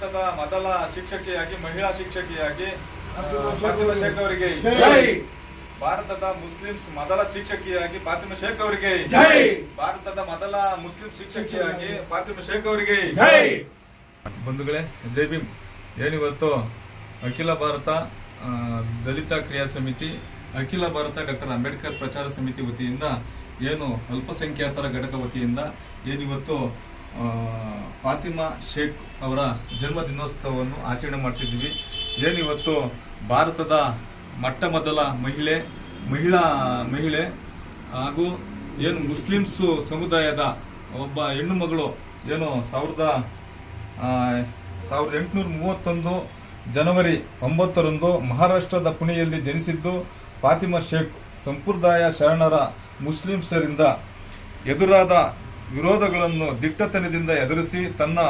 ಭಾರತದ ಮೊದಲ ಶಿಕ್ಷಕಿಯಾಗಿ ಮಹಿಳಾ ಶಿಕ್ಷಕಿಯಾಗಿ ಫಾತಿಮಾ ಶೇಖ್ ಅವರಿಗೆ. ಜೈ! ಭಾರತದ ಮುಸ್ಲಿಮ್ಸ್ ಮೊದಲ ಶಿಕ್ಷಕಿಯಾಗಿ ಫಾತಿಮಾ ಶೇಖ್ ಅವರಿಗೆ ಜೈ! ಭಾರತದ ಮೊದಲ ಮುಸ್ಲಿಂ ಶಿಕ್ಷಕಿಯಾಗಿ ಫಾತಿಮಾ ಶೇಖ್ ಅವರಿಗೆ ಜೈ! ಬಂಧುಗಳೇ ಜೈ ಭೀಮ್. ಏನಿವತ್ತು ಅಖಿಲ ಭಾರತ ದಲಿತ ಕ್ರಿಯಾ ಸಮಿತಿ ಅಖಿಲ ಭಾರತ ಡಾಕ್ಟರ್ ಅಂಬೇಡ್ಕರ್ ಪ್ರಚಾರ ಸಮಿತಿ ವತಿಯಿಂದ ಏನು ಅಲ್ಪಸಂಖ್ಯಾತರ ಘಟಕ ವತಿಯಿಂದ ಏನಿವತ್ತು ಫಾತಿಮಾ ಶೇಖ್ ಅವರ ಜನ್ಮ ದಿನೋತ್ಸವವನ್ನು ಆಚರಣೆ ಮಾಡ್ತಿದ್ದೀವಿ. ಏನಿವತ್ತು ಭಾರತದ ಮೊಟ್ಟ ಮೊದಲ ಮಹಿಳೆ, ಮಹಿಳಾ ಮಹಿಳೆ ಹಾಗೂ ಏನು ಮುಸ್ಲಿಮ್ಸು ಸಮುದಾಯದ ಒಬ್ಬ ಹೆಣ್ಣು ಮಗಳು ಏನು ಸಾವಿರದ ಸಾವಿರದ ಎಂಟುನೂರ ಮೂವತ್ತೊಂದು ಜನವರಿ ಒಂಬತ್ತರಂದು ಮಹಾರಾಷ್ಟ್ರದ ಪುಣೆಯಲ್ಲಿ ಜನಿಸಿದ್ದು ಫಾತಿಮಾ ಶೇಖ್. ಸಂಪ್ರದಾಯ ಶರಣರ ಮುಸ್ಲಿಮ್ಸರಿಂದ ಎದುರಾದ ವಿರೋಧಗಳನ್ನು ದಿಟ್ಟತನದಿಂದ ಎದುರಿಸಿ ತನ್ನ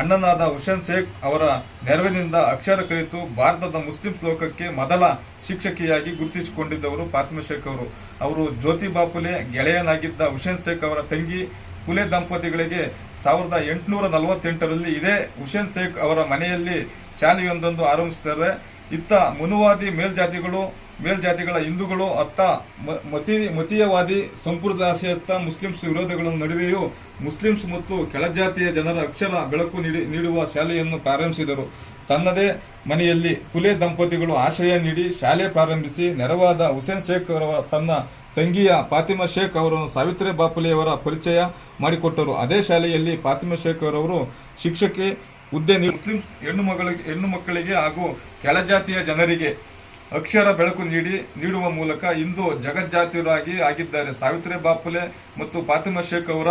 ಅಣ್ಣನಾದ ಹುಸೇನ್ ಶೇಖ್ ಅವರ ನೆರವಿನಿಂದ ಅಕ್ಷರ ಕಲಿತು ಭಾರತದ ಮುಸ್ಲಿಂ ಶ್ಲೋಕಕ್ಕೆ ಮೊದಲ ಶಿಕ್ಷಕಿಯಾಗಿ ಗುರುತಿಸಿಕೊಂಡಿದ್ದವರು ಫಾತಿಮಾ ಶೇಖ್ ಅವರು. ಅವರು ಜ್ಯೋತಿ ಬಾಪುಲೆ ಗೆಳೆಯನಾಗಿದ್ದ ಹುಸೇನ್ ಶೇಖ್ ಅವರ ತಂಗಿ ಕುಲೆ ದಂಪತಿಗಳಿಗೆ ಸಾವಿರದ ಎಂಟುನೂರ ನಲವತ್ತೆಂಟರಲ್ಲಿ ಇದೇ ಹುಸೇನ್ ಶೇಖ್ ಅವರ ಮನೆಯಲ್ಲಿ ಶಾಲೆಯೊಂದೊಂದು ಆರಂಭಿಸಿದ್ದಾರೆ. ಇತ್ತ ಮುನುವಾದಿ ಮೇಲ್ಜಾತಿಗಳು ಮೇಲ್ಜಾತಿಗಳ ಹಿಂದೂಗಳು ಅತ್ತ ಮತಿ, ಮತೀಯವಾದಿ ಸಂಪ್ರದಾಯಸ್ಥ ಮುಸ್ಲಿಮ್ಸ್ ವಿರೋಧಗಳ ನಡುವೆಯೂ ಮುಸ್ಲಿಮ್ಸ್ ಮತ್ತು ಕೆಳಜಾತಿಯ ಜನರ ಅಕ್ಷರ ಬೆಳಕು ನೀಡಿ, ನೀಡುವ ಶಾಲೆಯನ್ನು ಪ್ರಾರಂಭಿಸಿದರು. ತನ್ನದೇ ಮನೆಯಲ್ಲಿ ಕುಲೆ ದಂಪತಿಗಳು ಆಶ್ರಯ ನೀಡಿ ಶಾಲೆ ಪ್ರಾರಂಭಿಸಿ ನೆರವಾದ ಹುಸೇನ್ ಶೇಖ್ ಅವರ, ತನ್ನ ತಂಗಿಯ ಫಾತಿಮಾ ಶೇಖ್ ಅವರನ್ನು ಸಾವಿತ್ರಿ ಬಾಪುಲೆಯವರ ಪರಿಚಯ ಮಾಡಿಕೊಟ್ಟರು. ಅದೇ ಶಾಲೆಯಲ್ಲಿ ಫಾತಿಮಾ ಶೇಖ್ ಅವರವರು ಶಿಕ್ಷಕಿ ಹುದ್ದೆ ಮುಸ್ಲಿಂ ಹೆಣ್ಣು ಮಗಳಿಗೆ, ಹೆಣ್ಣು ಮಕ್ಕಳಿಗೆ ಹಾಗೂ ಕೆಳಜಾತಿಯ ಜನರಿಗೆ ಅಕ್ಷರ ಬೆಳಕು ನೀಡಿ, ನೀಡುವ ಮೂಲಕ ಇಂದು ಜಗಜ್ಜಾತಿಯರಾಗಿ ಆಗಿದ್ದಾರೆ ಸಾವಿತ್ರಿ ಬಾಪುಲೆ ಮತ್ತು ಫಾತಿಮಾ ಶೇಖ್ ಅವರ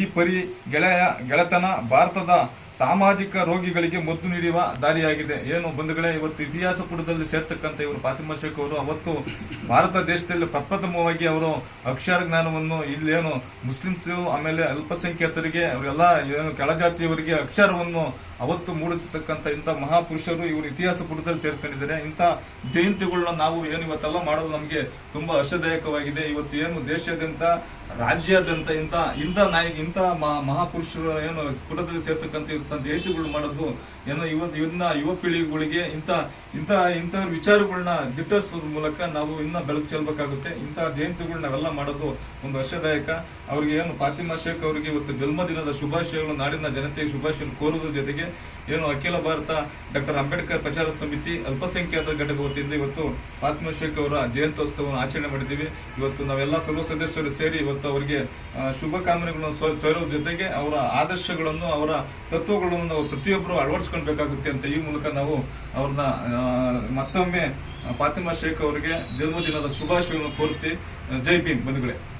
ಈ ಪರಿ ಗೆಳೆಯ ಗೆಳೆತನ ಭಾರತದ ಸಾಮಾಜಿಕ ರೋಗಿಗಳಿಗೆ ಮದ್ದು ನೀಡುವ ದಾರಿಯಾಗಿದೆ. ಏನು ಬಂಧುಗಳೇ, ಇವತ್ತು ಇತಿಹಾಸ ಪುಟದಲ್ಲಿ ಸೇರ್ತಕ್ಕಂಥ ಇವರು ಫಾತಿಮಾ ಶೇಖ್ ಅವರು, ಅವತ್ತು ಭಾರತ ದೇಶದಲ್ಲಿ ಪ್ರಪ್ರಥಮವಾಗಿ ಅವರು ಅಕ್ಷರ ಜ್ಞಾನವನ್ನು ಇಲ್ಲೇನು ಮುಸ್ಲಿಮ್ಸು ಆಮೇಲೆ ಅಲ್ಪಸಂಖ್ಯಾತರಿಗೆ, ಅವರೆಲ್ಲ ಏನು ಕೆಳಜಾತಿಯವರಿಗೆ ಅಕ್ಷರವನ್ನು ಅವತ್ತು ಮೂಡಿಸತಕ್ಕಂಥ ಇಂಥ ಮಹಾಪುರುಷರು ಇವರು ಇತಿಹಾಸ ಪುಟದಲ್ಲಿ ಸೇರ್ಕೊಂಡಿದ್ದಾರೆ. ಇಂಥ ಜಯಂತಿಗಳನ್ನ ನಾವು ಏನು ಇವತ್ತೆಲ್ಲ ಮಾಡೋದು ನಮಗೆ ತುಂಬ ಹರ್ಷದಾಯಕವಾಗಿದೆ ಇವತ್ತು ಏನು ದೇಶಾದ್ಯಂತ ರಾಜ್ಯಾದ್ಯಂತ ಇಂಥ ಇಂಥ ನಾಯಕ, ಇಂಥ ಮಹಾ- ಮಹಾಪುರುಷರು ಏನು ಪುಟದಲ್ಲಿ ಸೇರ್ತಕ್ಕಂಥ ಇಂಥ ಜಯಂತಿಗಳು ಮಾಡೋದು, ಏನೋ ಇವತ್ತು ಇವನ್ನ ಯುವ ಪೀಳಿಗೆಗಳಿಗೆ ಇಂಥ ಇಂಥ ಇಂಥ ವಿಚಾರಗಳನ್ನ ದಿಟ್ಟಿಸೋದ್ರ ಮೂಲಕ ನಾವು ಇನ್ನೂ ಬೆಳಕು ಚೆಲ್ಲಬೇಕಾಗುತ್ತೆ ಇಂಥ ಜಯಂತಿಗಳು ನಾವೆಲ್ಲ ಮಾಡೋದು ಒಂದು ವರ್ಷದಾಯಕ ಅವ್ರಿಗೆ ಏನು ಫಾತಿಮಾ ಶೇಖ್ ಅವರಿಗೆ ಇವತ್ತು ಜನ್ಮದಿನದ ಶುಭಾಶಯಗಳು, ನಾಡಿನ ಜನತೆಗೆ ಶುಭಾಶಯ ಕೋರೋದ್ರ ಜೊತೆಗೆ ಏನು ಅಖಿಲ ಭಾರತ ಡಾಕ್ಟರ್ ಅಂಬೇಡ್ಕರ್ ಪ್ರಚಾರ ಸಮಿತಿ ಅಲ್ಪಸಂಖ್ಯಾತರ ಘಟಕ ವತಿಯಿಂದ ಇವತ್ತು ಫಾತಿಮಾ ಶೇಖ್ ಅವರ ಜಯಂತ್ಯೋತ್ಸವವನ್ನು ಆಚರಣೆ ಮಾಡಿದ್ದೀವಿ. ಇವತ್ತು ನಾವೆಲ್ಲ ಸರ್ವ ಸದಸ್ಯರು ಸೇರಿ ಇವತ್ತು ಅವರಿಗೆ ಶುಭ ಕಾಮನೆಗಳನ್ನು ಸ್ವ- ಜೊತೆಗೆ ಅವರ ಆದರ್ಶಗಳನ್ನು, ಅವರ ತತ್ವಗಳನ್ನು ನಾವು ಪ್ರತಿಯೊಬ್ಬರು ಅಳವಡಿಸ್ಕೊಳ್ಬೇಕಾಗುತ್ತೆ ಅಂತ ಈ ಮೂಲಕ ನಾವು ಅವ್ರನ್ನ ಮತ್ತೊಮ್ಮೆ ಫಾತಿಮಾ ಶೇಖ್ ಅವರಿಗೆ ಜನ್ಮದಿನದ ಶುಭಾಶಯಗಳನ್ನು ಕೋರ್ತಿ ಜೈ ಭೀಮ್ ಬಂಧುಗಳೇ.